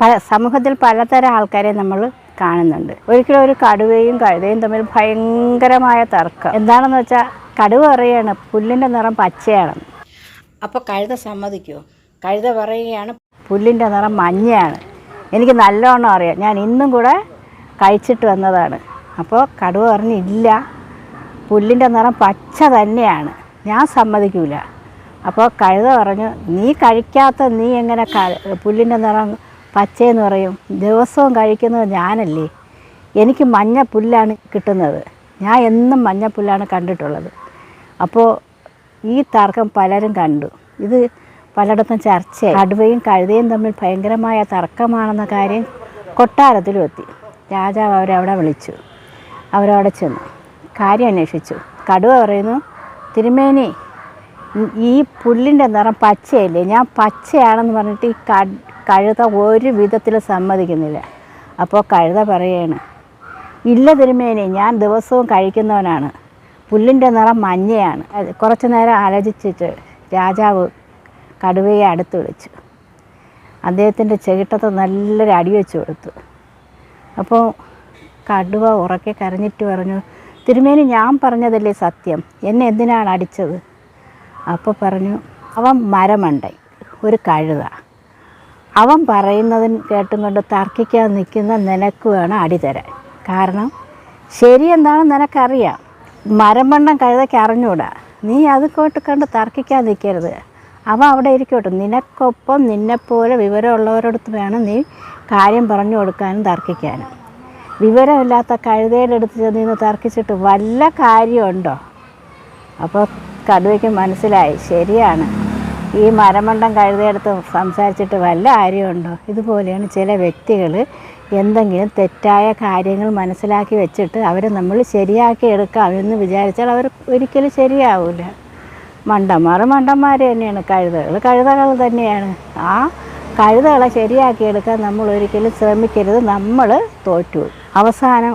പല സമൂഹത്തിൽ പലതരം ആൾക്കാരെ നമ്മൾ കാണുന്നുണ്ട്. ഒരിക്കലും ഒരു കടുവയും കഴുതയും തമ്മിൽ ഭയങ്കരമായ തർക്കം. എന്താണെന്ന് വെച്ചാൽ കടുവ പറയാണ് പുല്ലിന്റെ നിറം പച്ചയാണ്. അപ്പോൾ കഴുത സമ്മതിക്കുമോ കഴുത പറയുകയാണ് പുല്ലിന്റെ നിറം മഞ്ഞയാണ്. എനിക്ക് നല്ലോണം അറിയാം. ഞാൻ ഇന്നും കൂടെ കഴിച്ചിട്ട് വന്നതാണ്. അപ്പോൾ കടുവ പറഞ്ഞില്ല പുല്ലിന്റെ നിറം പച്ച തന്നെയാണ്. ഞാൻ സമ്മതിക്കൂല. അപ്പോൾ കഴുത പറഞ്ഞു നീ കഴിക്കാത്ത നീ എങ്ങനെ പുല്ലിന്റെ നിറം പച്ചയെന്ന് പറയും ദിവസവും കഴിക്കുന്നത് ഞാനല്ലേ? എനിക്ക് മഞ്ഞ പുല്ലാണ് കിട്ടുന്നത്. ഞാൻ എന്നും മഞ്ഞ പുല്ലാണ് കണ്ടിട്ടുള്ളത്. അപ്പോൾ ഈ തർക്കം പലരും കണ്ടു. ഇത് പലയിടത്തും ചർച്ച കടുവയും കഴുതയും തമ്മിൽ ഭയങ്കരമായ തർക്കമാണെന്ന കാര്യം കൊട്ടാരത്തിലും എത്തി. രാജാവ് അവരവിടെ വിളിച്ചു. അവരവിടെ ചെന്നു. കാര്യം അന്വേഷിച്ചു. കടുവ പറയുന്നു തിരുമേനി ഈ പുല്ലിന്റെ നിറം പച്ചയല്ലേ? ഞാൻ പച്ചയാണെന്ന് പറഞ്ഞിട്ട് ഈ കഴുത ഒരു വിധത്തിൽ സമ്മതിക്കുന്നില്ല. അപ്പോൾ കഴുത പറയാണ് ഇല്ല തിരുമേനി ഞാൻ ദിവസവും കഴിക്കുന്നവനാണ്. പുല്ലിന്റെ നിറം മഞ്ഞയാണ്. കുറച്ച് നേരം ആലോചിച്ചിട്ട് രാജാവ് കടുവയെ അടുത്ത് വിളിച്ചു. അദ്ദേഹത്തിന്റെ ചെകിട്ടത്ത് നല്ലൊരു അടി വെച്ച് കൊടുത്തു. അപ്പോൾ കടുവ ഉറക്കെ കരഞ്ഞിട്ട് പറഞ്ഞു തിരുമേനി ഞാൻ പറഞ്ഞതല്ലേ സത്യം? എന്നെ എന്തിനാണ് അടിച്ചത്? അപ്പോൾ പറഞ്ഞു അവൻ മരമണ്ടൻ ഒരു കഴുത. അവൻ പറയുന്നതിന് കേട്ടും കൊണ്ട് തർക്കിക്കാൻ നിൽക്കുന്ന നിനക്ക് വേണം അടി തരാൻ. കാരണം ശരി എന്താണെന്ന് നിനക്കറിയാം. മരമണ്ണം കഴുതയ്ക്ക് അറിഞ്ഞൂടാ. നീ അത് കോട്ട് കണ്ട് തർക്കിക്കാൻ നിൽക്കരുത്. അവൻ അവിടെ ഇരിക്കോട്ടെ. നിനക്കൊപ്പം നിന്നെപ്പോലെ വിവരമുള്ളവരടുത്ത് വേണം നീ കാര്യം പറഞ്ഞു കൊടുക്കാനും തർക്കിക്കാനും. വിവരമില്ലാത്ത കഴുതയുടെ അടുത്ത് ചെന്ന് നിന്ന് തർക്കിച്ചിട്ട് വല്ല കാര്യമുണ്ടോ? അപ്പോൾ കടുവയ്ക്ക് മനസ്സിലായി ശരിയാണ്. ഈ മരമണ്ടം കഴുതയെടുത്ത് സംസാരിച്ചിട്ട് വല്ല കാര്യമുണ്ടോ? ഇതുപോലെയാണ് ചില വ്യക്തികൾ എന്തെങ്കിലും തെറ്റായ കാര്യങ്ങൾ മനസ്സിലാക്കി വെച്ചിട്ട് അവരെ നമ്മൾ ശരിയാക്കി എടുക്കാം എന്ന് വിചാരിച്ചാൽ അവർ ഒരിക്കലും ശരിയാവില്ല മണ്ടന്മാർ മണ്ടന്മാർ തന്നെയാണ് കഴുതകൾ കഴുതകൾ തന്നെയാണ്. ആ കഴുതകളെ ശരിയാക്കി എടുക്കാൻ നമ്മൾ ഒരിക്കലും ശ്രമിക്കരുത് നമ്മൾ തോറ്റു. അവസാനം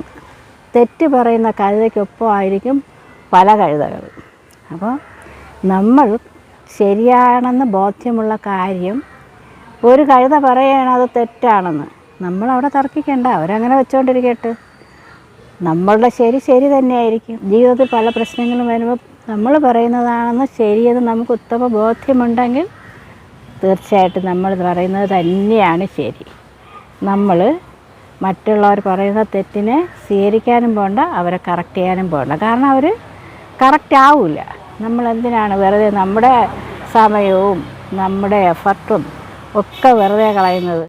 തെറ്റ് പറയുന്ന കഴുതയ്ക്കൊപ്പം ആയിരിക്കും പല കഴുതകൾ അപ്പോൾ നമ്മൾ ശരിയാണെന്ന് ബോധ്യമുള്ള കാര്യം ഒരു കഴുത പറയുകയാണ് അത് തെറ്റാണെന്ന്. നമ്മളവിടെ തർക്കിക്കണ്ട അവരങ്ങനെ വെച്ചുകൊണ്ടിരിക്കട്ടെ നമ്മളുടെ ശരി ശരി തന്നെയായിരിക്കും. ജീവിതത്തിൽ പല പ്രശ്നങ്ങളും വരുമ്പോൾ നമ്മൾ പറയുന്നതാണെന്ന് ശരിയെന്ന് നമുക്ക് ഉത്തമ ബോധ്യമുണ്ടെങ്കിൽ തീർച്ചയായിട്ടും നമ്മൾ പറയുന്നത് തന്നെയാണ് ശരി. നമ്മൾ മറ്റുള്ളവർ പറയുന്ന തെറ്റിനെ സ്വീകരിക്കാനും പോകണ്ട അവരെ കറക്റ്റ് ചെയ്യാനും പോകണ്ട കാരണം അവർ കറക്റ്റ് ആവില്ല നമ്മൾ എന്തിനാണ് വെറുതെ നമ്മുടെ സമയവും നമ്മുടെ എഫർട്ടും ഒക്കെ വെറുതെ കളയുന്നത്?